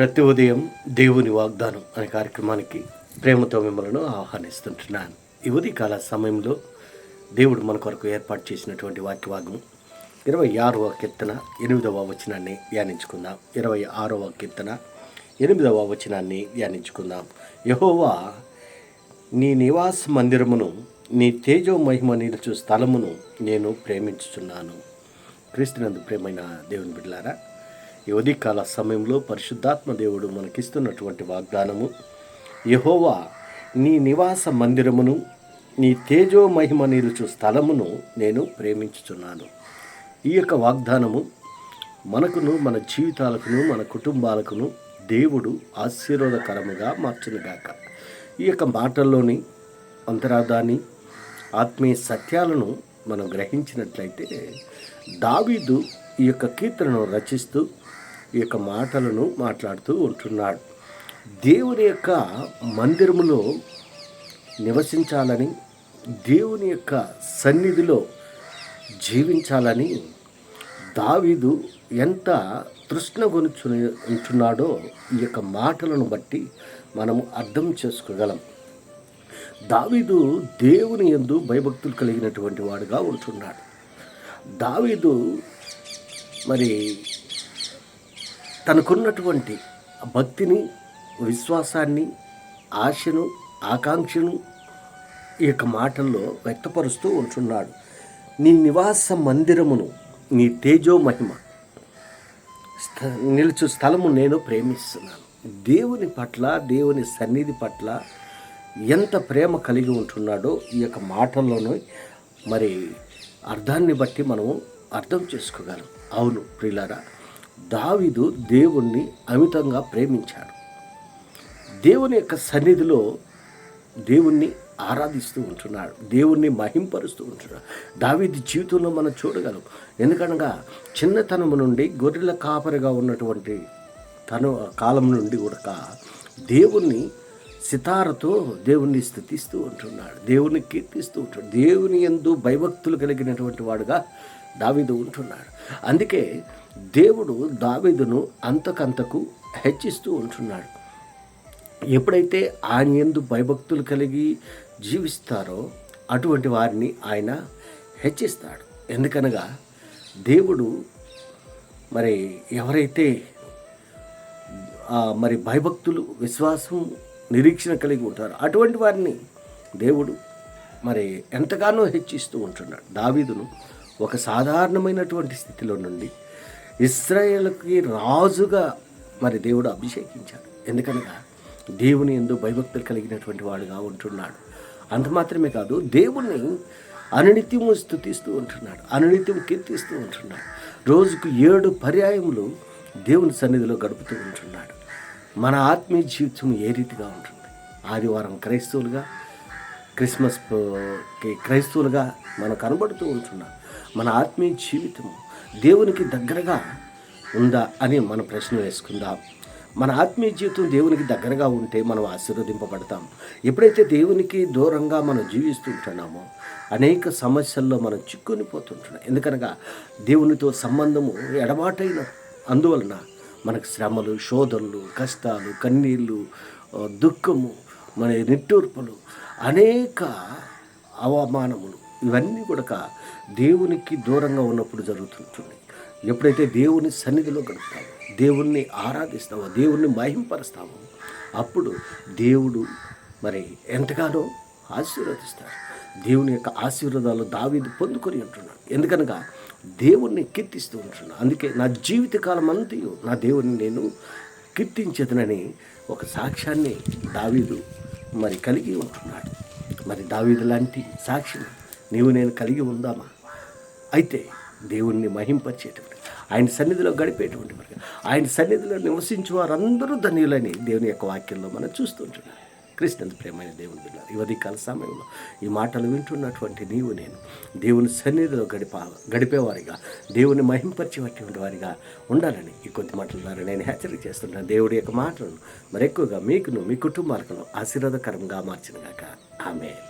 ప్రతి ఉదయం దేవుని వాగ్దానం అనే కార్యక్రమానికి ప్రేమతో మిమ్మల్ని ఆహ్వానిస్తుంటున్నాను. ఈ ఉదయకాల సమయంలో దేవుడు మన కొరకు ఏర్పాటు చేసినటువంటి వాక్యవాగం ఇరవై ఆరవ కీర్తన ఎనిమిదవ వచనాన్ని ధ్యానించుకుందాం. ఇరవై ఆరవ కీర్తన ఎనిమిదవ వచనాన్ని ధ్యానించుకుందాం. యహోవా నీ నివాస మందిరమును నీ తేజో మహిమ నిలుచు స్థలమును నేను ప్రేమించుచున్నాను. క్రీస్తునందు ప్రేమైన దేవుని బిడ్డలారా ఈ కాల సమయంలో పరిశుద్ధాత్మ దేవుడు మనకిస్తున్నటువంటి వాగ్దానము. యహోవా నీ నివాస మందిరమును నీ తేజో మహిమ నిలుచు స్థలమును నేను ప్రేమించుచున్నాను. ఈ యొక్క వాగ్దానము మనకును మన జీవితాలకును మన కుటుంబాలకును దేవుడు ఆశీర్వాదకరముగా మార్చునుగాక. ఈ యొక్క మాటల్లోని అంతరార్థాన్ని ఆత్మీయ సత్యాలను మనం గ్రహించినట్లయితే దావీదు ఈ యొక్క కీర్తనను రచిస్తూ ఈ యొక్క మాటలను మాట్లాడుతూ ఉంటున్నాడు. దేవుని యొక్క మందిరములో నివసించాలని దేవుని యొక్క సన్నిధిలో జీవించాలని దావీదు ఎంత తృష్ణ కొనుచుని ఉంటున్నాడో ఈ యొక్క మాటలను బట్టి మనము అర్థం చేసుకోగలం. దావీదు దేవుని యందు భయభక్తులు కలిగినటువంటి వాడుగా ఉంటున్నాడు. దావీదు మరి తనకున్నటువంటి భక్తిని విశ్వాసాన్ని ఆశను ఆకాంక్షను ఈ యొక్క మాటల్లో వ్యక్తపరుస్తూ ఉంటున్నాడు. నీ నివాస మందిరమును నీ తేజో మహిమ స్థ- నిలుచు స్థలము నేను ప్రేమిస్తున్నాను. దేవుని పట్ల దేవుని సన్నిధి పట్ల ఎంత ప్రేమ కలిగి ఉంటున్నాడో ఈ యొక్క మాటల్లోనూ మరి అర్థాన్ని బట్టి మనము అర్థం చేసుకోగలం. అవును ప్రియులారా దావీదు దేవుణ్ణి అమితంగా ప్రేమించాడు. దేవుని యొక్క సన్నిధిలో దేవుణ్ణి ఆరాధిస్తూ ఉంటున్నాడు. దేవుణ్ణి మహింపరుస్తూ ఉంటున్నాడు. దావీది జీవితంలో మనం చూడగలం. ఎందుకనగా చిన్నతనము నుండి గొర్రెల కాపరిగా ఉన్నటువంటి తను కాలం నుండి కూడా దేవుణ్ణి సితారతో దేవుణ్ణి స్థుతిస్తూ ఉంటున్నాడు. దేవుణ్ణి కీర్తిస్తూ ఉంటున్నాడు. దేవుని ఎందు భయభక్తులు కలిగినటువంటి వాడుగా దావీదు ఉంటున్నాడు. అందుకే దేవుడు దావీదును అంతకంతకు హెచ్చిస్తూ ఉంటున్నాడు. ఎప్పుడైతే ఆయన ఎందు భయభక్తులు కలిగి జీవిస్తారో అటువంటి వారిని ఆయన హెచ్చిస్తాడు. ఎందుకనగా దేవుడు మరి ఎవరైతే మరి భయభక్తులు విశ్వాసం నిరీక్షణ కలిగి ఉంటారో అటువంటి వారిని దేవుడు మరి ఎంతగానో హెచ్చిస్తూ ఉంటున్నాడు. దావీదును ఒక సాధారణమైనటువంటి స్థితిలో నుండి ఇస్రాయేల్కి రాజుగా మరి దేవుడు అభిషేకించాడు. ఎందుకనగా దేవుని ఎందు భయభక్తులు కలిగినటువంటి వాడుగా ఉంటున్నాడు. అంత మాత్రమే కాదు దేవుణ్ణి అనునిత్యము స్థుతిస్తూ ఉంటున్నాడు అనునిత్యం కీర్తిస్తూ ఉంటున్నాడు. రోజుకు ఏడు పర్యాయములు దేవుని సన్నిధిలో గడుపుతూ ఉంటున్నాడు. మన ఆత్మీయ జీవితం ఏ రీతిగా ఉంటుంది? ఆదివారం క్రైస్తవులుగా క్రిస్మస్కి క్రైస్తవులుగా మనం కనబడుతూ ఉంటున్నాం. మన ఆత్మీయ జీవితం దేవునికి దగ్గరగా ఉందా అని మన ప్రశ్న వేసుకుందాం. మన ఆత్మీయ జీవితం దేవునికి దగ్గరగా ఉంటే మనం ఆశీర్వదింపబడతాం. ఎప్పుడైతే దేవునికి దూరంగా మనం జీవిస్తుంటున్నామో అనేక సమస్యల్లో మనం చిక్కుని పోతుంటున్నాం. ఎందుకనగా దేవునితో సంబంధము ఎడబాటైన అందువలన మనకు శ్రమలు శోధనలు కష్టాలు కన్నీళ్ళు దుఃఖము మన నిట్టూర్పులు అనేక అవమానములు ఇవన్నీ కూడా దేవునికి దూరంగా ఉన్నప్పుడు జరుగుతుంటుంది. ఎప్పుడైతే దేవుని సన్నిధిలో గడుపుతామో దేవుణ్ణి ఆరాధిస్తామో దేవుణ్ణి మహింపరుస్తామో అప్పుడు దేవుడు మరి ఎంతగానో ఆశీర్వదిస్తాడు దేవుని యొక్క ఆశీర్వాదాలు దావీదు పొందుకొని ఉంటున్నాడు. ఎందుకనగా దేవుణ్ణి కీర్తిస్తూ ఉంటున్నాను అందుకే నా జీవితకాలం అంతయు నా దేవుణ్ణి నేను కీర్తించదనని ఒక సాక్ష్యాన్ని దావీదు మరి కలిగి ఉంటున్నాడు. మరి దావీదు లాంటి సాక్షిని నీవు నేను కలిగి ఉందామా? అయితే దేవుణ్ణి మహింపరిచేటువంటి ఆయన సన్నిధిలో గడిపేటువంటి మరి ఆయన సన్నిధిలో నివసించే వారందరూ ధన్యులని దేవుని యొక్క వాక్యంలో మనం చూస్తుంటున్నాం. క్రిస్టియన్ ప్రేమైన దేవుని బిడ్డ ఈ ఉదయకాల సమయంలో ఈ మాటలు వింటున్నటువంటి నీవు నేను దేవుని సన్నిధిలో గడిప గడిపేవారిగా దేవుని మహింపరిచేటువంటి వారిగా ఉండాలని ఈ కొద్ది మాటల ద్వారా నేను హెచ్చరిక చేస్తున్నాను దేవుడి యొక్క మాటలను మరెక్కువగా మీకును మీ కుటుంబాలకును ఆశీర్వాదకరంగా మార్చినగాక ఆమె